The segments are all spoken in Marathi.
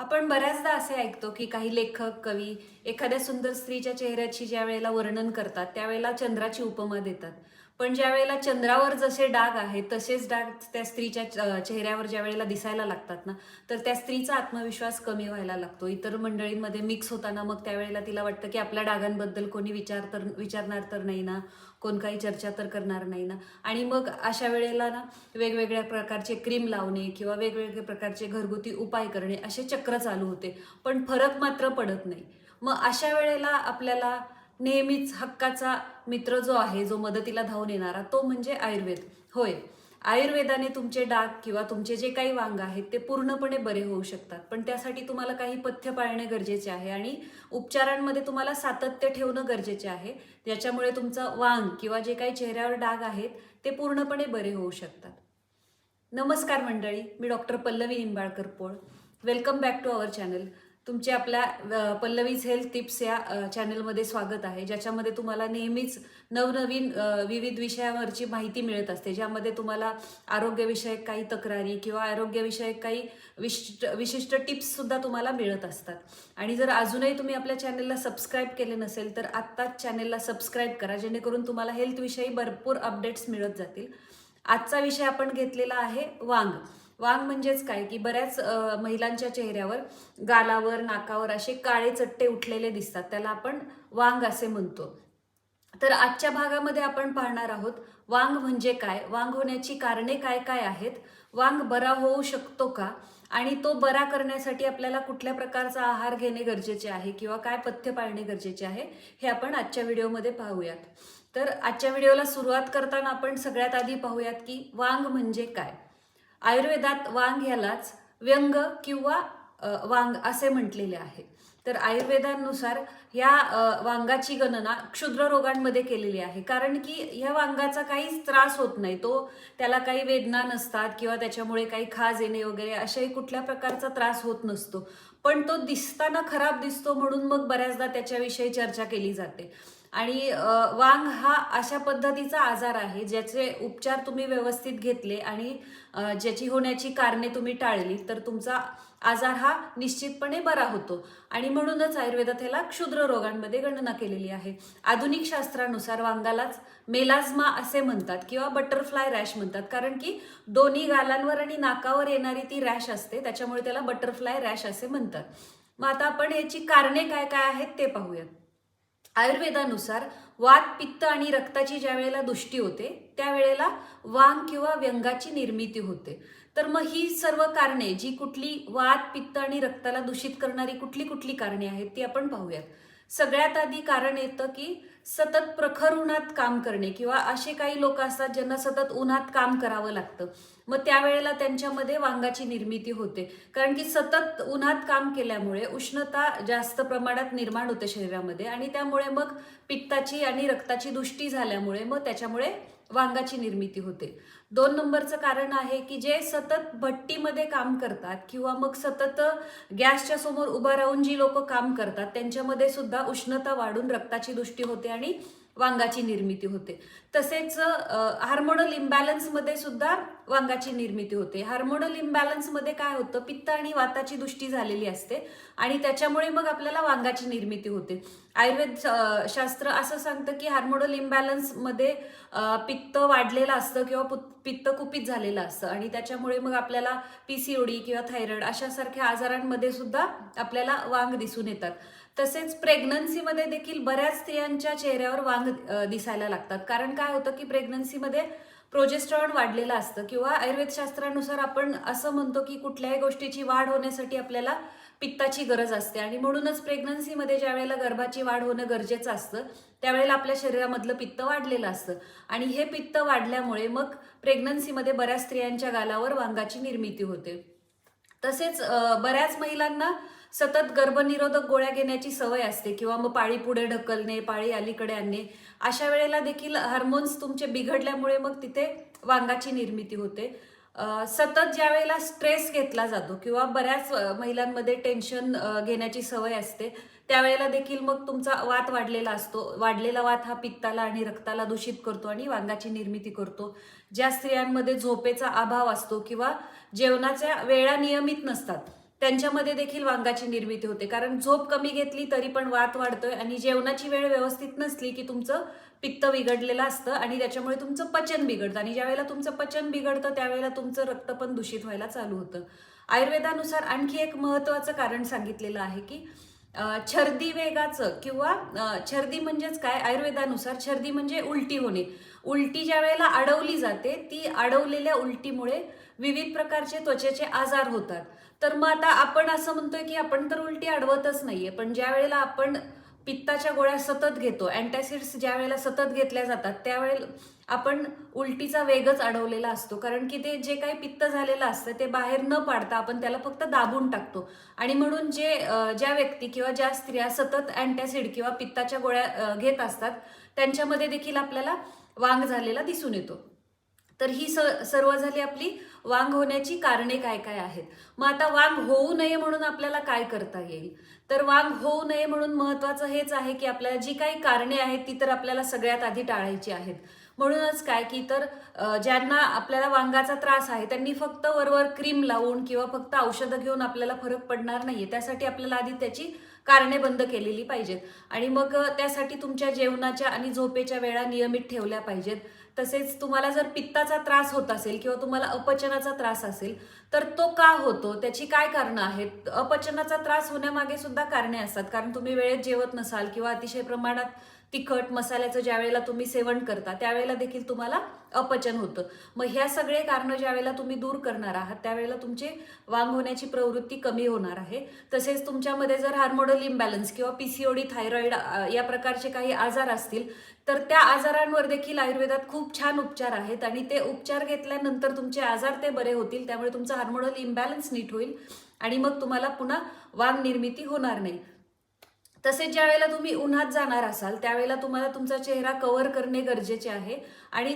आपण बऱ्याचदा असे ऐकतो की काही लेखक कवी एखाद्या सुंदर स्त्रीच्या चेहऱ्याची ज्या वेळेला वर्णन करतात त्यावेळेला चंद्राची उपमा देतात. पण ज्या वेळेला चंद्रावर जसे डाग आहेत तसेच डाग त्या स्त्रीच्या च- चेहऱ्यावर ज्या वेळेला दिसायला लागतात ना तर त्या स्त्रीचा आत्मविश्वास कमी व्हायला लागतो. इतर मंडळींमध्ये मिक्स होताना मग त्यावेळेला तिला वाटतं की आपल्या डागांबद्दल कोणी विचार तर विचारणार तर नाही ना कोण काही चर्चा तर करणार नाही ना. आणि मग अशा वेळेला ना वेगवेगळ्या प्रकारचे क्रीम लावणे किंवा वेगवेगळे प्रकारचे घरगुती उपाय करणे असे चक्र चालू होते. पण फरक मात्र पडत नाही. मग अशा वेळेला आपल्याला नेहमीच हक्काचा मित्र जो आहे जो मदतीला धावून येणारा तो म्हणजे आयुर्वेद. होय. आयुर्वेदाने तुमचे डाग किंवा तुमचे जे काही वांग आहेत ते पूर्णपणे बरे होऊ शकतात. पण त्यासाठी तुम्हाला काही पथ्य पाळणे गरजेचे आहे आणि उपचारांमध्ये तुम्हाला सातत्य ठेवणं गरजेचे आहे. ज्याच्यामुळे तुमचं वांग किंवा जे काही चेहऱ्यावर डाग आहेत ते पूर्णपणे बरे होऊ शकतात. नमस्कार मंडळी मी doctor Pallavi Nimbalkar Pol. Welcome back to our channel. तुमचे आपल्या पल्लवीज हेल्थ टिप्स या चॅनलमध्ये स्वागत आहे ज्याच्यामध्ये तुम्हाला नेहमीच नवनवीन विविध विषयावरची माहिती मिळत असते ज्यामध्ये तुम्हाला आरोग्यविषयक काही तक्रारी किंवा आरोग्यविषयक काही विशिष्ट विशिष्ट टिप्स सुद्धा तुम्हाला मिळत असतात. आणि जर अजूनही तुम्ही आपल्या चॅनलला सबस्क्राईब केले नसेल तर आत्ताच चॅनलला सबस्क्राईब करा जेणेकरून तुम्हाला हेल्थविषयी भरपूर अपडेट्स मिळत जातील. आजचा विषय आपण घेतलेला आहे वांग. वांग म्हणजेच काय? की बऱ्याच महिलांच्या चेहऱ्यावर गालावर नाकावर असे काळे चट्टे उठलेले दिसतात. त्याला आपण वांग असे म्हणतो. तर आजच्या भागामध्ये आपण पाहणार आहोत वांग म्हणजे काय? वांग होण्याची कारणे काय काय आहेत? वांग बरा होऊ शकतो का? आणि तो बरा करण्यासाठी आपल्याला कुठल्या प्रकारचा आहार घेणे गरजेचे आहे किंवा काय पथ्य पाळणे गरजेचे आहे हे आपण आजच्या व्हिडिओमध्ये पाहूयात. तर आजच्या व्हिडिओला सुरुवात करताना आपण सगळ्यात आधी पाहूयात की वांग म्हणजे काय? आयुर्वेदात वांग ह्यालाच व्यंग किंवा वांग असे म्हटलेले आहे. तर आयुर्वेदानुसार ह्या वांगाची गणना क्षुद्र रोगांमध्ये केलेली आहे. कारण की ह्या वांगाचा काहीच त्रास होत नाही. तो त्याला काही वेदना नसतात किंवा त्याच्यामुळे काही खाज येणे वगैरे अशाही कुठल्या प्रकारचा त्रास होत नसतो. पण तो दिसताना खराब दिसतो म्हणून मग बऱ्याचदा त्याच्याविषयी चर्चा केली जाते. आणि वांग हा अशा पद्धतीचा आजार आहे ज्याचे उपचार तुम्ही व्यवस्थित घेतले आणि ज्याची होण्याची कारणे तुम्ही टाळली तर तुमचा आजार हा निश्चितपणे बरा होतो. आणि म्हणूनच आयुर्वेदात ह्याला क्षुद्र रोगांमध्ये गणना केलेली आहे. आधुनिक शास्त्रानुसार वांगालाच मेलाझ्मा असे म्हणतात किंवा बटरफ्लाय रॅश म्हणतात कारण की दोन्ही गालांवर आणि नाकावर येणारी ती रॅश असते त्याच्यामुळे त्याला बटरफ्लाय रॅश असे म्हणतात. मग आता आपण याची कारणे काय काय आहेत ते पाहूयात. आयुर्वेदानुसार वात पित्त आणि रक्ताची ज्या वेळेला दुष्टी होते त्यावेळेला वांग किंवा व्यंगाची निर्मिती होते. तर मग ही सर्व कारणे जी कुठली वात पित्त आणि रक्ताला दूषित करणारी कुठली कुठली कारणे आहेत ती आपण पाहूयात. सगळ्यात आधी कारण येतं की सतत प्रखर उन्हात काम करणे किंवा असे काही लोक असतात ज्यांना सतत उन्हात काम करावं लागतं. मग त्यावेळेला त्यांच्यामध्ये वांगाची निर्मिती होते. कारण की सतत उन्हात काम केल्यामुळे उष्णता जास्त प्रमाणात निर्माण होते शरीरामध्ये आणि त्यामुळे मग पित्ताची आणि रक्ताची दुष्टी झाल्यामुळे मग त्याच्यामुळे वांगाची निर्मिती होते. दोन नंबरचं कारण आहे की जे सतत भट्टीमध्ये काम करतात किंवा मग सतत गॅसच्या समोर उभं राहून जी लोक काम करतात त्यांच्यामध्ये सुद्धा उष्णता वाढून रक्ताची दृष्टी होते आणि वांगाची निर्मिती होते. तसेच हार्मोनल इम्बॅलन्समध्ये सुद्धा वांगाची निर्मिती होते. हार्मोनल इम्बॅलन्समध्ये काय होतं? पित्त आणि वाताची दुष्टी झालेली असते आणि त्याच्यामुळे मग आपल्याला वांगाची निर्मिती होते. आयुर्वेद शास्त्र असं सांगतं की हार्मोनल इम्बॅलन्समध्ये पित्त वाढलेलं असतं किंवा पुत- पित्त कुपित झालेलं असतं आणि त्याच्यामुळे मग आपल्याला पीसीओडी किंवा थायरॉइड अशासारख्या आजारांमध्ये सुद्धा आपल्याला वांग दिसून येतात. तसेच प्रेग्नन्सीमध्ये देखील बऱ्याच स्त्रियांच्या चेहऱ्यावर वांग दिसायला लागतात. कारण काय होतं की प्रेग्नन्सीमध्ये प्रोजेस्ट्रॉन वाढलेलं असतं किंवा आयुर्वेदशास्त्रानुसार आपण असं म्हणतो की कुठल्याही गोष्टीची वाढ होण्यासाठी आपल्याला पित्ताची गरज असते. आणि म्हणूनच प्रेग्नन्सीमध्ये ज्या वेळेला गर्भाची वाढ होणं गरजेचं असतं त्यावेळेला आपल्या शरीरामधलं पित्त वाढलेलं असतं. आणि हे पित्त वाढल्यामुळे मग प्रेग्नन्सीमध्ये बऱ्याच स्त्रियांच्या गालावर वांगाची निर्मिती होते. तसेच बऱ्याच महिलांना सतत गर्भनिरोधक गोळ्या घेण्याची सवय असते किंवा मग पाळी पुढे ढकलणे पाळी अलीकडे आणणे अशा वेळेला देखील हार्मोन्स तुमचे बिघडल्यामुळे मग तिथे वांगाची निर्मिती होते. सतत ज्या वेळेला स्ट्रेस घेतला जातो किंवा बऱ्याच महिलांमध्ये टेन्शन घेण्याची सवय असते त्यावेळेला देखील मग तुमचा वात वाढलेला असतो. वाढलेला वात हा पित्ताला आणि रक्ताला दूषित करतो आणि वांगाची निर्मिती करतो. ज्या स्त्रियांमध्ये झोपेचा अभाव असतो किंवा जेवणाच्या वेळा नियमित नसतात. त्यांच्यामध्ये देखील वांगाची निर्मिती होते. कारण झोप कमी घेतली तरी पण वात वाढतोय आणि जेवणाची वेळ व्यवस्थित नसली की तुमचं पित्त बिघडलेलं असतं आणि त्याच्यामुळे तुमचं पचन बिघडतं. आणि ज्यावेळेला तुमचं पचन बिघडतं त्यावेळेला तुमचं रक्त पण दूषित व्हायला चालू होतं. आयुर्वेदानुसार आणखी एक महत्वाचं कारण सांगितलेलं आहे की छर्दी वेगाचं किंवा छर्दी म्हणजेच काय? आयुर्वेदानुसार छर्दी म्हणजे उलटी होणे. उलटी ज्या वेळेला अडवली जाते ती अडवलेल्या उलटीमुळे विविध प्रकारचे त्वचेचे आजार होतात. तर मग आता आपण असं म्हणतोय की आपण तर उलटी अडवतच नाहीये पण ज्या वेळेला आपण पित्ताच्या गोळ्या सतत घेतो अँटॅसिड्स ज्या वेळेला सतत घेतल्या जातात त्यावेळेला आपण उलटीचा वेगच अडवलेला असतो. कारण की ते जे काही पित्त झालेलं असतं ते बाहेर न पाडता आपण त्याला फक्त दाबून टाकतो. आणि म्हणून जे ज्या व्यक्ती किंवा ज्या स्त्रिया सतत अँटॅसिड किंवा पित्ताच्या गोळ्या घेत असतात त्यांच्यामध्ये देखील आपल्याला वांग झालेला दिसून येतो. तर ही स सर्व झाली आपली वांग होण्याची कारणे काय काय आहेत? मग आता वांग होऊ नये म्हणून आपल्याला काय करता येईल? तर वांग होऊ नये म्हणून महत्त्वाचं हेच आहे की आपल्याला जी काही कारणे आहेत ती तर आपल्याला सगळ्यात आधी टाळायची आहेत. म्हणूनच काय की तर ज्यांना आपल्याला वांगाचा त्रास आहे त्यांनी फक्त वरवर क्रीम लावून किंवा फक्त औषधं घेऊन आपल्याला फरक पडणार नाहीये. त्यासाठी आपल्याला आधी त्याची कारणे बंद केलेली पाहिजेत. आणि मग त्यासाठी तुमच्या जेवणाच्या आणि झोपेच्या वेळा नियमित ठेवल्या पाहिजेत. तसेच तुम्हाला जर पित्ताचा त्रास होत असेल किंवा तुम्हाला अपचनाचा त्रास असेल तर तो का होतो? त्याची काय कारणं आहेत? अपचनाचा त्रास होण्यामागे सुद्धा कारणे असतात. कारण तुम्ही वेळेत जेवत नसाल किंवा अतिशय प्रमाणात तिखट मसाल्याचं ज्या वेळेला तुम्ही सेवन करता त्यावेळेला देखील तुम्हाला अपचन होतं. मग ह्या सगळे कारणं ज्या वेळेला तुम्ही दूर करणार आहात त्यावेळेला तुमचे वांग होण्याची प्रवृत्ती कमी होणार आहे. तसेच तुमच्यामध्ये जर हार्मोनल इम्बॅलन्स किंवा पीसीओडी थायरॉईड या प्रकारचे काही आजार असतील तर त्या आजारांवर देखील आयुर्वेदात खूप छान उपचार आहेत आणि ते उपचार घेतल्यानंतर तुमचे आजार ते बरे होतील त्यामुळे तुमचा हार्मोनल इम्बॅलन्स नीट होईल आणि मग तुम्हाला पुन्हा वांग निर्मिती होणार नाही. तसेच ज्या वेळेला तुम्ही उन्हात जाणार असाल त्यावेळेला तुम्हाला तुमचा चेहरा कव्हर करणे गरजेचे आहे. आणि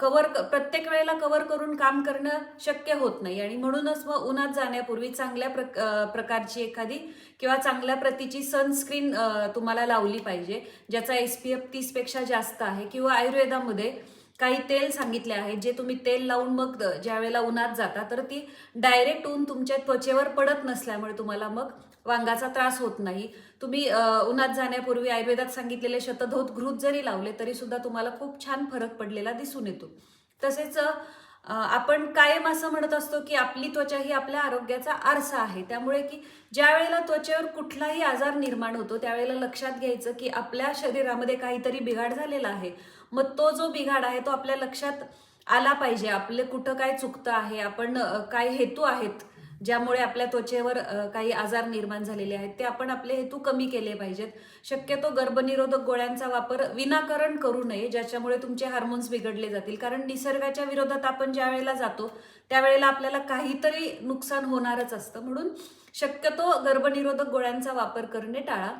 कव्हर प्रत्येक वेळेला कव्हर करून काम करणं शक्य होत नाही. आणि म्हणूनच मग उन्हात जाण्यापूर्वी चांगल्या प्रक- प्रकारची एखादी किंवा चांगल्या प्रतीची सनस्क्रीन तुम्हाला लावली पाहिजे ज्याचा एस पी एफ तीसपेक्षा जास्त आहे. किंवा आयुर्वेदामध्ये काही तेल सांगितले आहेत जे तुम्ही तेल लावून मग ज्या वेळेला उन्हात जाता तर ती डायरेक्ट ऊन तुमच्या त्वचेवर पडत नसल्यामुळे तुम्हाला मग वांगाचा त्रास होत नाही. तुम्ही उन्हात जाण्यापूर्वी आयुर्वेदात सांगितलेले शतधोत घृत जरी लावले तरी सुद्धा तुम्हाला खूप छान फरक पडलेला दिसून येतो. तसेच आपण कायम असं म्हणत असतो की आपली त्वचा ही आपल्या आरोग्याचा आरसा आहे. त्यामुळे की ज्या वेळेला त्वचेवर कुठलाही आजार निर्माण होतो त्यावेळेला लक्षात घ्यायचं की आपल्या शरीरामध्ये काहीतरी बिघाड झालेला आहे. मग तो जो बिघाड आहे तो आपल्या लक्षात आला पाहिजे. आपलं कुठं काय चुकतं आहे आपण काय हेतू आहेत ज्यामुळे आपल्या त्वचेवर काही आजार निर्माण झालेले आहेत ते आपण आपले हेतू कमी केले पाहिजेत. शक्यतो गर्भनिरोधक गोळ्यांचा वापर विनाकारण करू नये ज्याच्यामुळे तुमचे हार्मोन्स बिघडले जातील. कारण निसर्गाच्या विरोधात आपण ज्या वेळेला जातो त्यावेळेला आपल्याला काहीतरी नुकसान होणारच असतं. म्हणून शक्यतो गर्भनिरोधक गोळ्यांचा वापर करणे टाळा.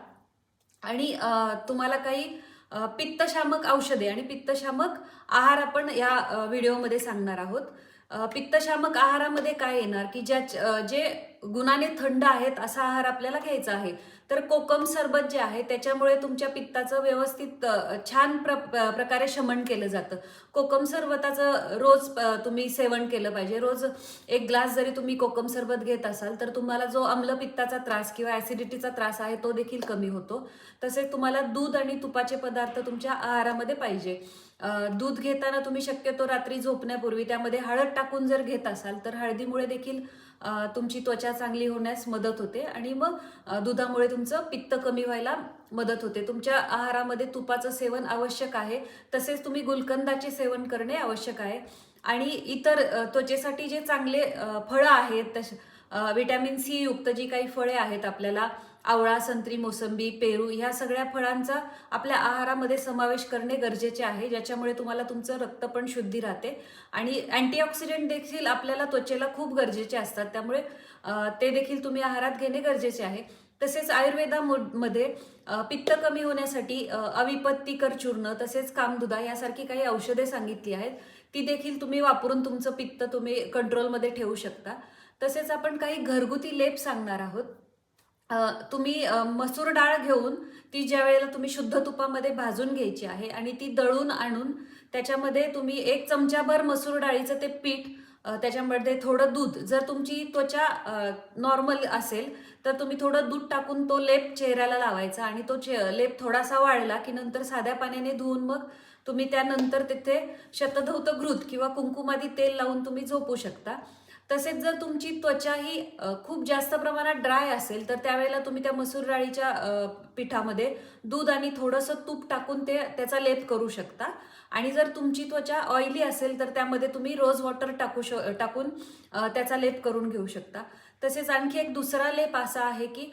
आणि तुम्हाला काही पित्तशामक औषधे आणि पित्तशामक आहार आपण या व्हिडिओमध्ये सांगणार आहोत. पित्तशामक आहारामध्ये काय येणार? की ज्या जे गुणाने थंड आहेत असा आहार आपल्याला घ्यायचा आहे. तर कोकम सरबत जे आहे त्याच्यामुळे तुमच्या पित्ताचं व्यवस्थित छान प्र प्रकारे शमन केलं जातं. कोकम सरबताचं रोज तुम्ही सेवन केलं पाहिजे. रोज एक ग्लास जरी तुम्ही कोकम सरबत घेत असाल तर तुम्हाला जो अम्लपित्ताचा त्रास किंवा ॲसिडिटीचा त्रास आहे तो देखील कमी होतो. तसेच तुम्हाला दूध आणि तुपाचे पदार्थ तुमच्या आहारामध्ये पाहिजे. दूध घेताना तुम्ही शक्यतो रात्री झोपण्यापूर्वी त्यामध्ये हळद टाकून जर घेत असाल तर हळदीमुळे देखील तुमची त्वचा चांगली होण्यास मदत होते आणि मग दुधामुळे तुमचं पित्त कमी व्हायला मदत होते. तुमच्या आहारामध्ये तुपाचं सेवन आवश्यक आहे. तसेच तुम्ही गुलकंदाचे सेवन करणे आवश्यक आहे. आणि इतर त्वचेसाठी जे चांगले फळं आहेत तसे विटॅमिन सी युक्त जी काही फळे आहेत आपल्याला आवळा संत्री मोसंबी पेरू ह्या सगळ्या फळांचा आपल्या आहारामध्ये समावेश करणे गरजेचे आहे ज्याच्यामुळे तुम्हाला तुमचं रक्त पण शुद्धी राहते. आणि अँटीऑक्सिडेंट देखील आपल्याला त्वचेला खूप गरजेचे असतात त्यामुळे ते देखील तुम्ही आहारात घेणे गरजेचे आहे. तसेच आयुर्वेदामध्ये पित्त कमी होण्यासाठी अविपत्तीकर चूर्ण तसेच कामदुधा यासारखी काही औषधे सांगितली आहेत. ती देखील तुम्ही वापरून तुमचं पित्त तुम्ही कंट्रोलमध्ये ठेवू शकता. तसेच आपण काही घरगुती लेप सांगणार आहोत. तुम्ही मसूर डाळ घेऊन ती ज्या वेळेला तुम्ही शुद्ध तुपामध्ये भाजून घ्यायची आहे आणि ती दळून आणून त्याच्यामध्ये तुम्ही एक चमचाभर मसूर डाळीचं ते पीठ त्याच्यामध्ये थोडं दूध जर तुमची त्वचा नॉर्मल असेल तर तुम्ही थोडं दूध टाकून तो लेप चेहऱ्याला लावायचा आणि तो चे लेप थोडासा वाळला की नंतर साध्या पाण्याने धुवून मग तुम्ही त्यानंतर तिथे शतधौत घृत किंवा कुंकुमादी तेल लावून तुम्ही झोपू शकता. तसेच जर तुमची त्वचा ही खूप जास्त प्रमाणात ड्राय असेल तर त्यावेळेला तुम्ही त्या मसूर डाळीच्या पिठामध्ये दूध आणि थोडंसं तूप टाकून ते त्याचा लेप करू शकता. आणि जर तुमची त्वचा ऑइली असेल तर त्यामध्ये तुम्ही रोज वॉटर टाकू श टाकून त्याचा लेप करून घेऊ शकता. तसेच आणखी एक दुसरा लेप असा आहे की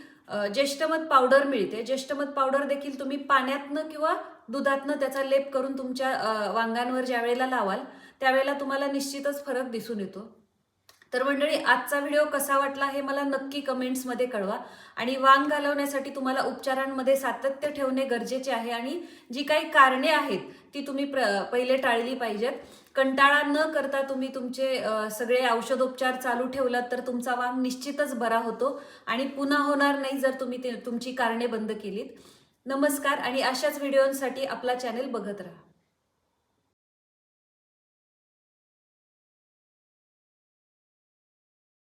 ज्येष्ठमध पावडर मिळते. ज्येष्ठमध पावडर देखील तुम्ही पाण्यातनं किंवा दुधातनं त्याचा लेप करून तुमच्या वांगांवर ज्या वेळेला लावाल त्यावेळेला तुम्हाला निश्चितच फरक दिसून येतो. तर मंडळी आजचा व्हिडिओ कसा वाटला हे मला नक्की कमेंट्समध्ये कळवा. आणि वांग घालवण्यासाठी तुम्हाला उपचारांमध्ये सातत्य ठेवणे गरजेचे आहे आणि जी काही कारणे आहेत ती तुम्ही प्र पहिले टाळली पाहिजेत. कंटाळा न करता तुम्ही तुमचे सगळे औषधोपचार चालू ठेवलात तर तुमचा वांग निश्चितच बरा होतो आणि पुन्हा होणार नाही जर तुम्ही ते तुमची कारणे बंद केलीत. नमस्कार आणि अशाच व्हिडिओंसाठी आपला चॅनेल बघत राहा.